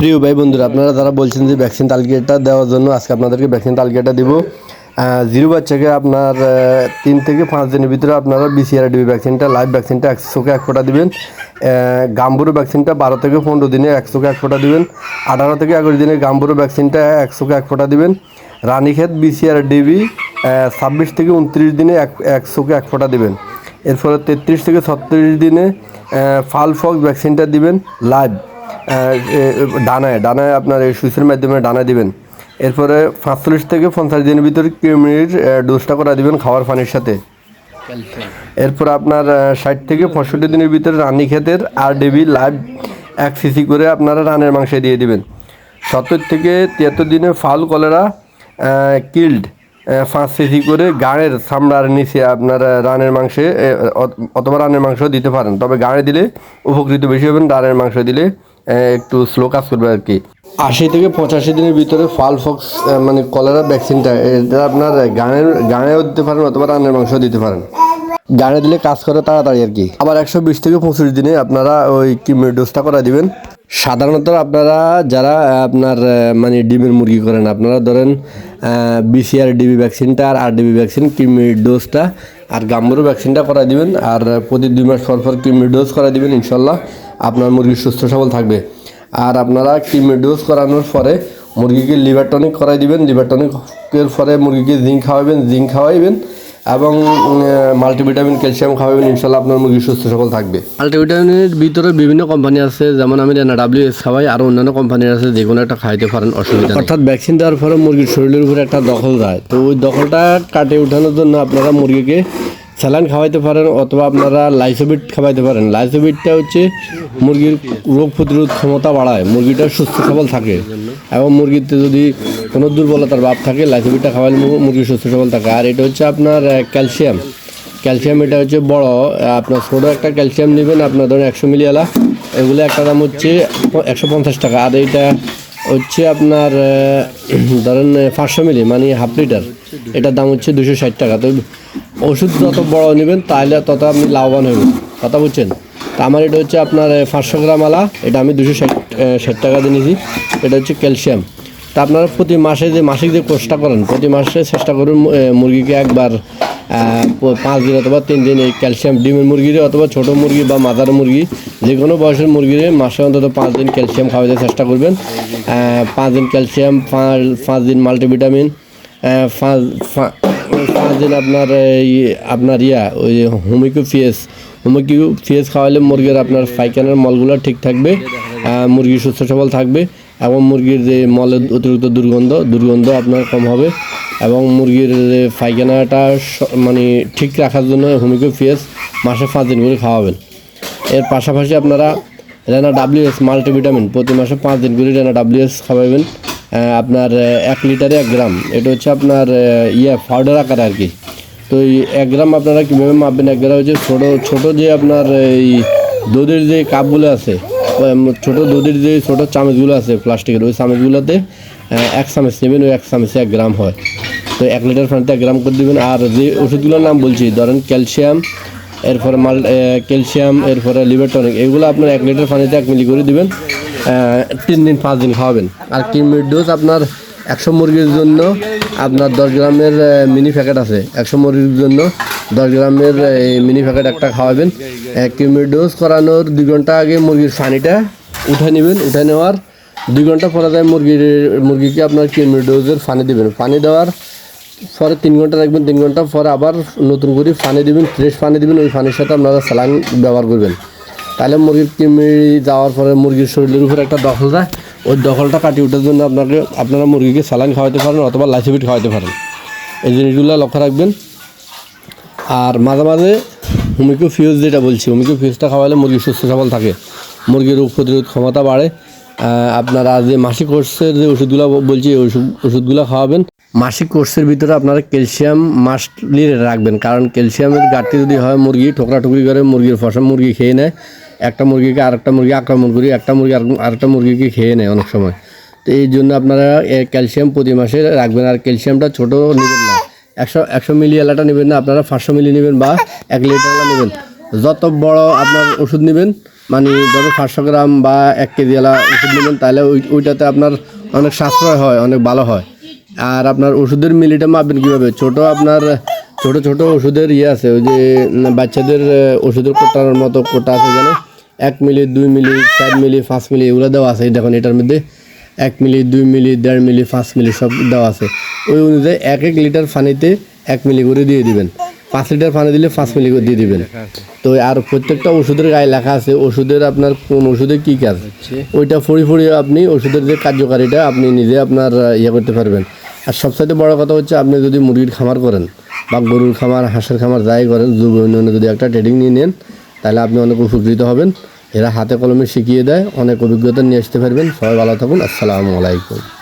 প্রিয় ভাই বন্ধুরা, আপনারা যারা বলছেন যে ভ্যাকসিন তালিকাটা দেওয়ার জন্য আজকে আপনাদেরকে ভ্যাকসিন তালিকাটা দিব জিরো বাচ্চাকে আপনার তিন থেকে পাঁচ দিনের ভিতরে আপনারা বিসিআর ডিবি ভ্যাকসিনটা লাইভ ভ্যাকসিনটা একশোকে এক ফোঁটা দিবেন গাম্বুরো ভ্যাকসিনটা বারো থেকে পনেরো দিনে একশোকে এক ফোঁটা দিবেন, আঠারো থেকে একুশ দিনে গাম্বুরো ভ্যাকসিনটা একশোকে এক ফোটা দিবেন, রানীক্ষেত বিসিআর ডিবি ছাব্বিশ থেকে উনত্রিশ দিনে এক একশোকে এক ফোঁটা দিবেন, এরপরে তেত্রিশ থেকে ছত্রিশ দিনে ফাল ফক্স ভ্যাকসিনটা দিবেন লাইভ ডানায় ডানায় আপনার এই সুইচের মাধ্যমে ডানা দিবেন। এরপরে পাঁচচল্লিশ থেকে পঞ্চাশ দিনের ভিতরে কিমির ডোজটা করা দিবেন খাওয়ার পানির সাথে। এরপর আপনার ষাট থেকে পঁয়ষট্টি দিনের ভিতরে রানী ক্ষেতের আর ডিবি লাইভ এক সিসি করে আপনারা রানের মাংসে দিয়ে দিবেন। সত্তর থেকে তিয়াত্তর দিনে ফাল কলেরা কিল্ড পাঁচ সিসি করে গাড়ের চামড়ার নিচে আপনার রানের মাংসে অথবা রানের মাংস দিতে পারেন। তবে গাড়ে দিলে উপকৃত বেশি হবেন, রানের মাংস দিলে একটু স্লো কাজ করবে আর কি আশি থেকে পঁচাশি দিনের ভিতরে ফাল ফক্স মানে কলেরা ভ্যাকসিনটা এটা আপনার গানের গানেও দিতে পারেন অথবা রানের মাংস দিতে পারেন। গানে দিলে কাজ করে তাড়াতাড়ি আর কি আবার একশো বিশ থেকে পঁচিশ দিনে আপনারা ওই কিমের ডোজটা করা দিবেন। সাধারণত আপনারা যারা আপনার মানে ডিমের মুরগি করেন, আপনারা ধরেন বিসিআর ডিবি ভ্যাকসিনটা আর আর ডিবি ভ্যাকসিন কিমির ডোজটা আর গাম্বুরো ভ্যাকসিনটা করা দিবেন। আর প্রতি দুই মাস পর পর কিমির ডোজ করা দিবেন, ইনশাল্লাহ। আপনার মুরগি সুস্থ সবল থাকবে। আর আপনারা কিমির ডোজ করানোর পরে মুরগিকে লিভার টনিক করাই দিবেন লিভার টনিকের পরে মুরগিকে জিঙ্ক খাওয়াবেন জিঙ্ক খাওয়াইবেন এবং মাল্টিভিটামিন ক্যালসিয়াম খাওয়াবেন ইনশাল্লাহ আপনার মুরগি সুস্থ সবল থাকবে। মাল্টিভিটামিনের ভিতরে বিভিন্ন কোম্পানি আছে যেমন আমি ডাব্লিউ এস খাওয়াই আর অন্যান্য কোম্পানি আছে যে কোনো একটা খাইতে পারেন অসুবিধা অর্থাৎ ভ্যাকসিন দেওয়ার পরে মুরগির শরীরের উপরে একটা দখল যায়। তো ওই দখলটা কাটিয়ে ওঠানোর জন্য আপনারা মুরগিকে স্যালাইন খাওয়াইতে পারেন অথবা আপনারা লাইসোবিট খাওয়াইতে পারেন। লাইসোবিটটা হচ্ছে মুরগির রোগ প্রতিরোধ ক্ষমতা বাড়ায়, মুরগিটা সুস্থ সবল থাকে এবং মুরগিতে যদি কোনো দুর্বলতার ভাব থাকে, লাইসোবিটটা খাওয়াইলে মুরগি সুস্থ সবল থাকে। আর এটা হচ্ছে আপনার ক্যালসিয়াম। ক্যালসিয়াম এটা হচ্ছে বড় আপনার ছোটো একটা ক্যালসিয়াম নেবেন, আপনার ধরেন একশো মিলিয়ালা এগুলো একটা দাম হচ্ছে একশো পঞ্চাশ টাকা। আর এইটা হচ্ছে আপনার ধরেন, পাঁচশো মিলি মানে হাফ লিটার। এটার দাম হচ্ছে দুশো ষাট টাকা। তো ওষুধ যত বড় নেবেন, তাহলে তত আপনি লাভবান হবেন। কথা বুঝছেন? তা আমার এটা হচ্ছে আপনার পাঁচশো গ্রাম আলা, এটা আমি দুশো ষাট ষাট টাকা দিয়ে নিয়েছি। এটা হচ্ছে ক্যালসিয়াম। তা আপনারা প্রতি মাসে যে মাসিক যে কোর্সটা করেন, প্রতি মাসে চেষ্টা করুন মুরগিকে একবার পাঁচ দিন অথবা তিন দিন এই ক্যালসিয়াম ডিমের মুরগির, অথবা ছোট মুরগি বা মাদার মুরগি, যে কোনো বয়সের মুরগির মাসে অন্তত পাঁচ দিন ক্যালসিয়াম খাওয়াতে চেষ্টা করবেন। পাঁচ দিন ক্যালসিয়াম, পাঁচ পাঁচ দিন মাল্টিভিটামিন দিন আপনার, এই, আপনার ইয়া, ওই হোমিকো ফিএস হোমিকো ফিএস খাওয়ালে মুরগির আপনার পায়খানার মলগুলো ঠিক থাকবে মুরগি সুস্থ সবল থাকবে এবং মুরগির যে মলের অতিরিক্ত দুর্গন্ধ দুর্গন্ধ আপনার কম হবে এবং মুরগির যে পায়খানাটা মানে ঠিক রাখার জন্য হোমিকো ফিএস মাসে পাঁচ দিন করে খাওয়াবেন। এর পাশাপাশি আপনারা রেনা ডাব্লিউএস মাল্টিভিটামিন, প্রতি মাসে পাঁচ দিন করে রেনা ডাব্লিউএস খাওয়াবেন। আপনার এক লিটারে এক গ্রাম। এটা হচ্ছে আপনার ইয়ে পাউডার আকার আর কি। তো এই এক গ্রাম আপনারা কীভাবে মাপবেন? এক গ্রাম হচ্ছে ছোটো ছোটো যে আপনার, এই দুধের যে কাপগুলো আছে ছোটো দুধের যে ছোটো চামচগুলো আছে প্লাস্টিকের, ওই চামচগুলোতে এক চামচ নেবেন, ওই এক চামচে এক গ্রাম হয়। তো এক লিটার পানিতে এক গ্রাম করে দেবেন। আর যে ওষুধগুলোর নাম বলছি, ধরেন ক্যালসিয়াম, এরপরে মাল ক্যালসিয়াম, এরপরে লিভার টনিক এগুলো আপনার এক লিটার পানিতে এক মিলি করে দিবেন। তিন দিন, পাঁচ দিন খাওয়াবেন। আর কিমির ডোজ আপনার একশো মুরগির জন্য আপনার দশ গ্রামের মিনি প্যাকেট আছে। একশো মুরগির জন্য দশ গ্রামের এই মিনি প্যাকেট একটা খাওয়াবেন। কিমির ডোজ করানোর দুই ঘণ্টা আগে মুরগির পানিটা উঠে নেবেন। উঠে নেওয়ার দুই ঘণ্টা পরে যায় মুরগির, মুরগিকে আপনার কিমির ডোজের পানি দেবেন। পানি দেওয়ার পরে তিন ঘণ্টা রাখবেন। তিন ঘণ্টা পরে আবার নতুন করে পানি দিবেন ফ্রেশ পানি দিবেন। ওই পানির সাথে আপনারা স্যালাইন ব্যবহার করবেন। তাহলে মুরগির কিমি যাওয়ার পরে মুরগির শরীরের উপর একটা দখল যায় ওই দখলটা কাটিয়ে ওঠার জন্য আপনাকে, আপনারা মুরগিকে স্যালাইন খাওয়াতে পারেন অথবা লাইসিবিট খাওয়াতে পারেন। এই জিনিসগুলো লক্ষ্য রাখবেন। আর মাঝে মাঝে হুমিকো ফিউজ যেটা বলছি হুমিকো ফিউজটা খাওয়ালে মুরগি সুস্থ সবল থাকে। মুরগির রোগ প্রতিরোধ ক্ষমতা বাড়ে। আপনারা যে মাসিক কোর্সের যে ওষুধগুলো বলছি ওই ওষুধ ওষুধগুলো খাওয়াবেন। মাসিক কোর্সের ভিতরে আপনারা ক্যালসিয়াম মাস্টলি রাখবেন। কারণ ক্যালসিয়ামের ঘাটতি যদি হয়, মুরগি ঠোকরা টুকরি করে মুরগির ফসল মুরগি খেয়ে নেয়। একটা মুরগিকে আরেকটা মুরগি আক্রমণ করি, একটা মুরগি আর- আরেকটা মুরগিকে খেয়ে নেয় অনেক সময়। তো এই জন্য আপনারা ক্যালসিয়াম প্রতি মাসে রাখবেন, আর ক্যালসিয়ামটা ছোট নেবেন না। একশো একশো মিলি এলাটা নেবেন না, আপনারা পাঁচশো মিলি নেবেন বা এক লিটার নেবেন। যত বড় আপনার ওষুধ নেবেন মানে ধরো পাঁচশো গ্রাম বা এক কেজি এলা ওষুধ নেবেন, তাহলে ওই, ওইটাতে আপনার অনেক সাশ্রয় হয়, অনেক ভালো হয়। আর আপনার ওষুধের মিলিটা মাপবেন কীভাবে? ছোট আপনার, ছোট ছোট ওষুধের ইয়ে আছে, ওই যে বাচ্চাদের ওষুধের কোটার মতো কোটা আছে এখানে। এক মিলি দুই মিলি চার মিলি পাঁচ মিলি এগুলো দেওয়া আছে। দেখুন এটার মধ্যে এক মিলি দুই মিলি দেড় মিলি পাঁচ মিলি সব দেওয়া আছে। ওই অনুযায়ী এক এক লিটার পানিতে এক মিলি করে দিয়ে দিবেন। পাঁচ লিটার পানি দিলে পাঁচ মিলি করে দিয়ে দিবেন। তো আর প্রত্যেকটা ওষুধের গায়ে লেখা আছে ওষুধের আপনার কোন ওষুধে কী কাজ? ওইটা ফড়ি ফড়ি আপনি ওষুধের যে কার্যকারিতা আপনি নিজে আপনার ইয়ে করতে পারবেন। আর সবসাথে বড় কথা হচ্ছে আপনি যদি মুরগির খামার করেন বা গরুর খামার হাঁসের খামার যাই করেন যদি একটা ট্রেডিং নিয়ে নেন তাহলে আপনি অনেক উপকৃত হবেন। এরা হাতে কলমে শিখিয়ে দেয়, অনেক অভিজ্ঞতা নিয়ে আসতে পারবেন। সবাই ভালো থাকুন। আসসালামু আলাইকুম।